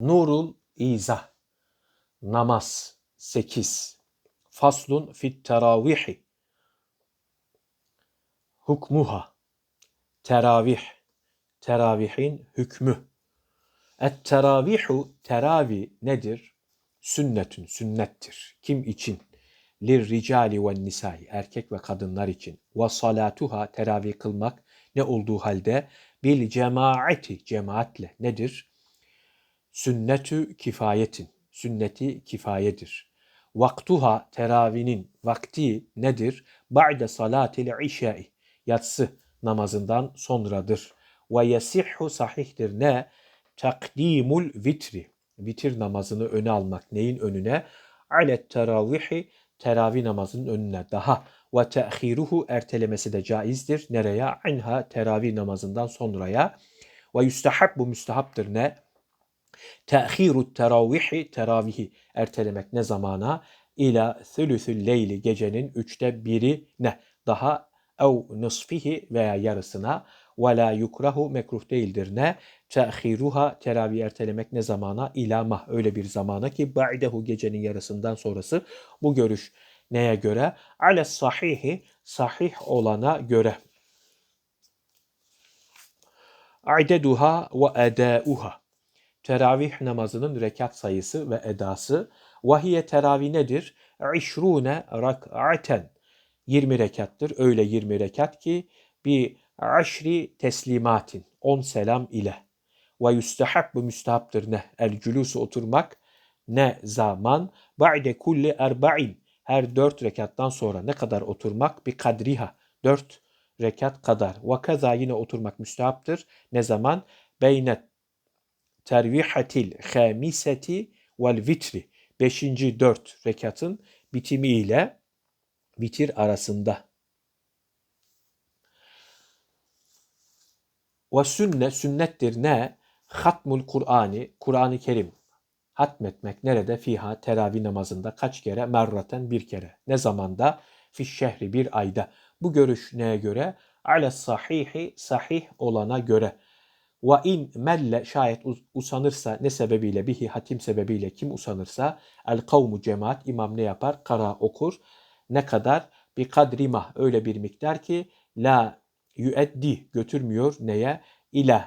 Nurul İzah Namaz 8 Faslun fit teravihi Hukmuha Teravih Teravihin hükmü Et teravihu teravi nedir? Sünnetün sünnettir. Kim için? Lir ricali ve nisai erkek ve kadınlar için. Ve salatuha teravih kılmak ne olduğu halde bil cemaati cemaatle nedir? Sünnetü kifayetin. Sünneti kifayedir. Vaktuha teravinin vakti nedir? Ba'de salatil işai. Yatsı namazından sonradır. Ve yesihhu sahihtir ne? Takdimul vitri. Vitir namazını öne almak. Neyin önüne? Alet teravihi teravih namazının önüne daha ve te'khiruhu ertelemesi de caizdir. Nereye? Anha teravih namazından sonraya. Ve yüstehab bu müstehaptır ne? Te'khiru teravihi teravihi ertelemek ne zamana? İla thülüthül leyli gecenin üçte biri ne? Daha ev nısfihi veya yarısına ve la yukrahu mekruh değildir ne? Te'khiruha teravih ertelemek ne zamana? İla mah öyle bir zamana ki ba'idehu gecenin yarısından sonrası bu görüş neye göre? Ale sahihi sahih olana göre. Aideduha ve edauha. Teravih namazının rekat sayısı ve edası. Vahiye teravih nedir? İşrune rak'aten. 20 rekattır. Öyle 20 rekat ki bir aşri teslimatin. 10 selam ile. Ve yüstehabbu müstehaptır ne? El culusu oturmak ne zaman? Ba'de kulli erba'in. Her dört rekattan sonra ne kadar oturmak? Bir kadriha. Dört rekat kadar. Ve kaza yine oturmak müstehaptır. Ne zaman? Beynet tervihatil khamiseti vel vitri. Beşinci dört rekatın bitimiyle vitir arasında. Ve sünne sünnettir ne? Hatmul Kur'ani, Kur'an-ı Kerim hatmetmek nerede? Fiha teravih namazında kaç kere? Merraten bir kere. Ne zamanda? Fiş şehri bir ayda. Bu görüş neye göre? Ale sahihi sahih olana göre. Ve in melle şayet usanırsa ne sebebiyle bihi hatim sebebiyle kim usanırsa el kavmu cemaat imam ne yapar? Kara okur. Ne kadar? Bir kadrimah öyle bir miktar ki la yüeddi götürmüyor neye? İle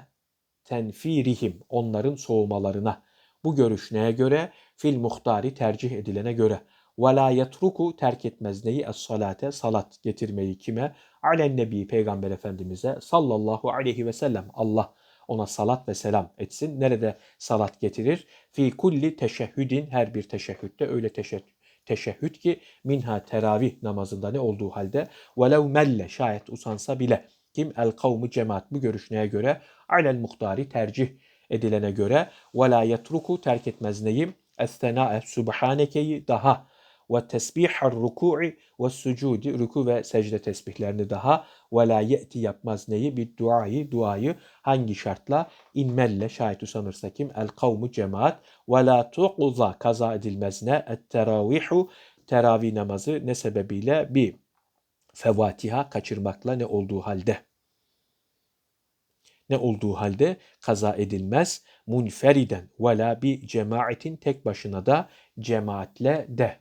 tenfirihim onların soğumalarına. Bu görüş neye göre? Fil muhtari tercih edilene göre. Ve la yetruku terk etmez neyi? Es-salate salat getirmeyi kime? Alen nebi peygamber efendimize sallallahu aleyhi ve sellem. Allah ona salat ve selam etsin. Nerede salat getirir? Fi kulli teşehhüdin her bir teşehhütte öyle teşehhüd teşehhüd ki minha teravih namazında ne olduğu halde velev melle şayet usansa bile kim el kavmu cemaat bu görüş neye göre alel muhtari tercih edilene göre ve la terk etmez neyim es-sena'e subhanekeyi daha ve tesbihar ruku'i ve sucudi ruku ve secde tesbihlerini daha ve la ye'ti yapmaz neyi bir duayı duayı hangi şartla? İnmelle şayet usanırsa kim? El kavmu cemaat ve la tuqza kaza edilmez ne et teravihu teravih namazı ne sebebiyle? Bir fevatiha kaçırmakla ne olduğu halde. Ne olduğu halde? Kaza edilmez munferiden. Ve la bi cemaatin tek başına da cemaatle de